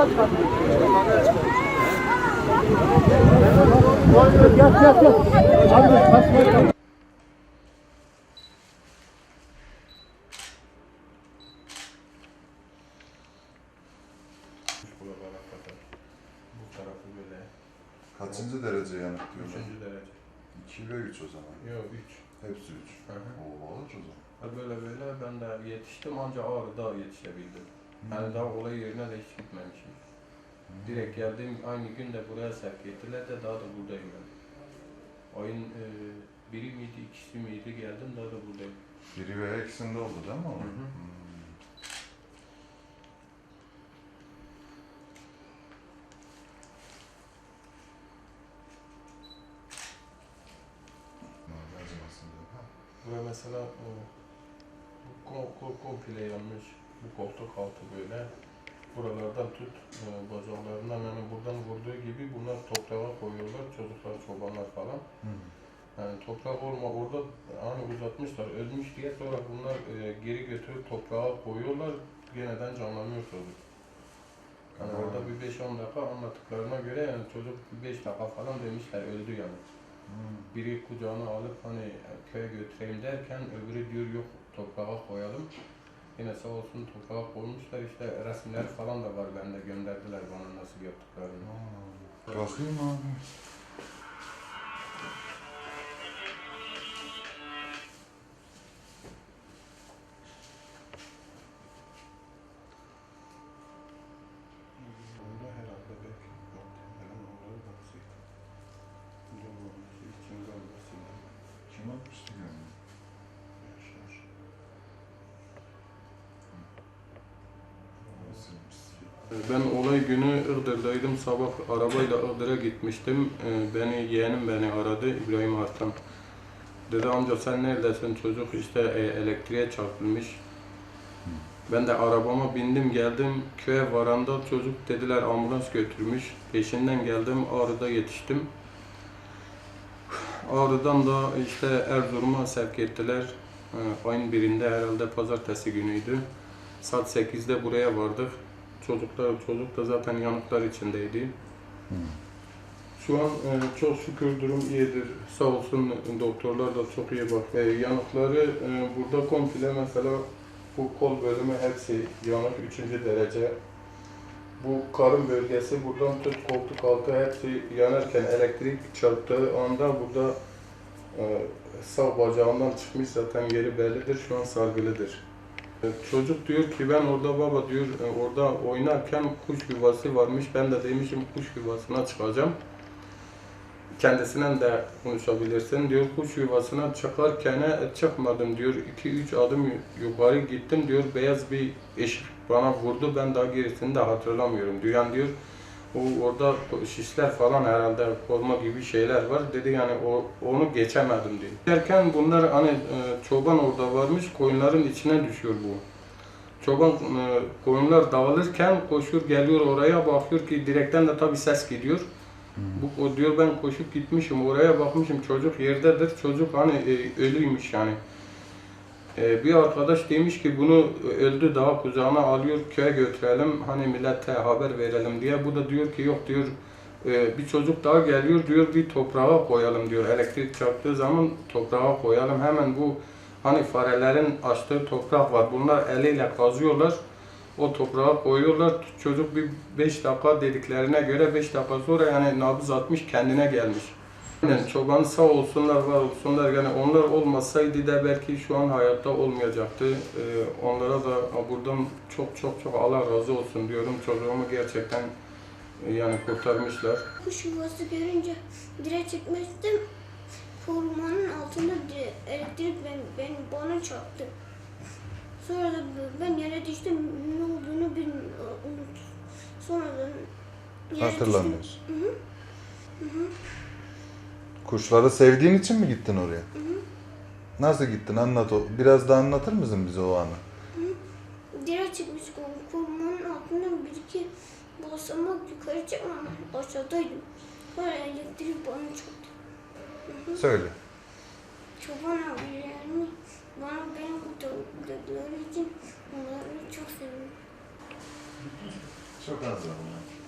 Buralara kadar. Bu tarafı böyle. Kaçıncı derece yanık diyorlar? Üçüncü derece. 2 ve 3 o zaman. Yok üç. Hepsi 3. Hı hı. Oo olur o zaman. Böyle böyle ben de yetiştim ancak Ağrı'da yetişebildim. Yani daha olay yerine de hiç gitmemişim. Direkt geldiğim aynı gün de buraya sevk ettiler de daha da buradayım ben. Ayın e, biri miydi, ikisi miydi geldim daha da buradayım. Biri veya ikisinde oldu değil mi o? Hı hı. Hmm. Buraya mesela kom, kom, komple yanmış. Bu koltuk altı böyle. Buralardan tut e, bacaklarından yani buradan vurduğu gibi bunlar toprağa koyuyorlar çocuklar, çobanlar falan. Hı. Yani toprak olma orada hani uzatmışlar ölmüş diye sonra bunlar e, geri götürüp toprağa koyuyorlar yeniden canlanıyor çocuk. Yani orada bir 5-10 dakika anlattıklarına göre yani çocuk 5 dakika falan demişler öldü yani. Hmm. Biri kucağına alıp hani köye götüreyim derken öbürü diyor yok toprağa koyalım. Elə sağ olsun torpağa qoymuşlar, işte rəsmləri falan da var məndə göndərdilər bana nasib yapdıqlarını. Baxayım abi. Ben olay günü Iğdır'daydım. Sabah arabayla Iğdır'a gitmiştim. Ee, Beni yeğenim beni aradı İbrahim Arslan. Dedi amca sen neredesin çocuk işte e, elektriğe çarpılmış. Ben de arabama bindim geldim köye varanda çocuk dediler ambulans götürmüş. Peşinden geldim Ağrı'da yetiştim. Ağrı'dan da işte Erzurum'a sevk ettiler. Ee, Ayın birinde herhalde pazartesi günüydü. Saat 8'de buraya vardık. Çocuklar, çocuk da zaten yanıklar içindeydi. Şu an e, çok şükür durum iyidir. Sağ olsun doktorlar da çok iyi bak. E, yanıkları e, burada komple mesela bu kol bölümü hepsi yanık 3. derece. Bu karın bölgesi buradan tut koltuk altı hepsi yanarken elektrik çarptığı anda burada e, sağ bacağından çıkmış zaten yeri bellidir. Şu an sargılıdır. Çocuk diyor ki ben orada baba diyor e, orada oynarken kuş yuvası varmış. Ben de demişim kuş yuvasına çıkacağım. Kendisinden de konuşabilirsin diyor. Kuş yuvasına çıkarken e, çıkmadım diyor. 2-3 adım yukarı gittim diyor. Beyaz bir ışık bana vurdu. Ben daha gerisini de hatırlamıyorum. diyor. Yani diyor o orada şişler falan herhalde koruma gibi şeyler var. Dedi yani o onu geçemedim diyor. Derken bunlar hani e, çoban orada varmış koyunların içine düşüyor bu. Çoban e, koyunlar dağılırken koşuyor geliyor oraya bakıyor ki direkten de tabi ses gidiyor. Bu o diyor ben koşup gitmişim oraya bakmışım çocuk yerdedir. Çocuk hani e, ölüymüş yani. E, bir arkadaş demiş ki bunu öldü daha kucağına alıyor köye götürelim hani millete haber verelim diye. Bu da diyor ki yok diyor e, bir çocuk daha geliyor diyor bir toprağa koyalım diyor. Elektrik çarptığı zaman toprağa koyalım. Hemen bu hani farelerin açtığı toprak var. Bunlar eliyle kazıyorlar. O toprağa koyuyorlar. Çocuk bir 5 dakika dediklerine göre 5 dakika sonra yani nabız atmış kendine gelmiş. Yani çoban sağ olsunlar var olsunlar yani onlar olmasaydı da belki şu an hayatta olmayacaktı. Ee, onlara da buradan çok çok çok Allah razı olsun diyorum. Çocuğumu gerçekten e, yani kurtarmışlar. Kuş yuvası görünce dire çıkmıştım. Korumanın altında elektrik ben, ben bana çarptı. Sonra da ben yere düştüm. Ne olduğunu bilmiyorum. Unut. Sonradan yere düştüm. Hatırlamıyorsun. Kuşları sevdiğin için mi gittin oraya? Nasıl gittin? Anlat o. Biraz daha anlatır mısın bize o anı? Dire çıkmış korumanın altından bir iki basamak yukarı çıkmam. Aşağıdaydım. Sonra elektrik bana çarptı. Söyle. Çoban abilerimi bana beni kurtardıkları için onları çok seviyorum. Çok az var.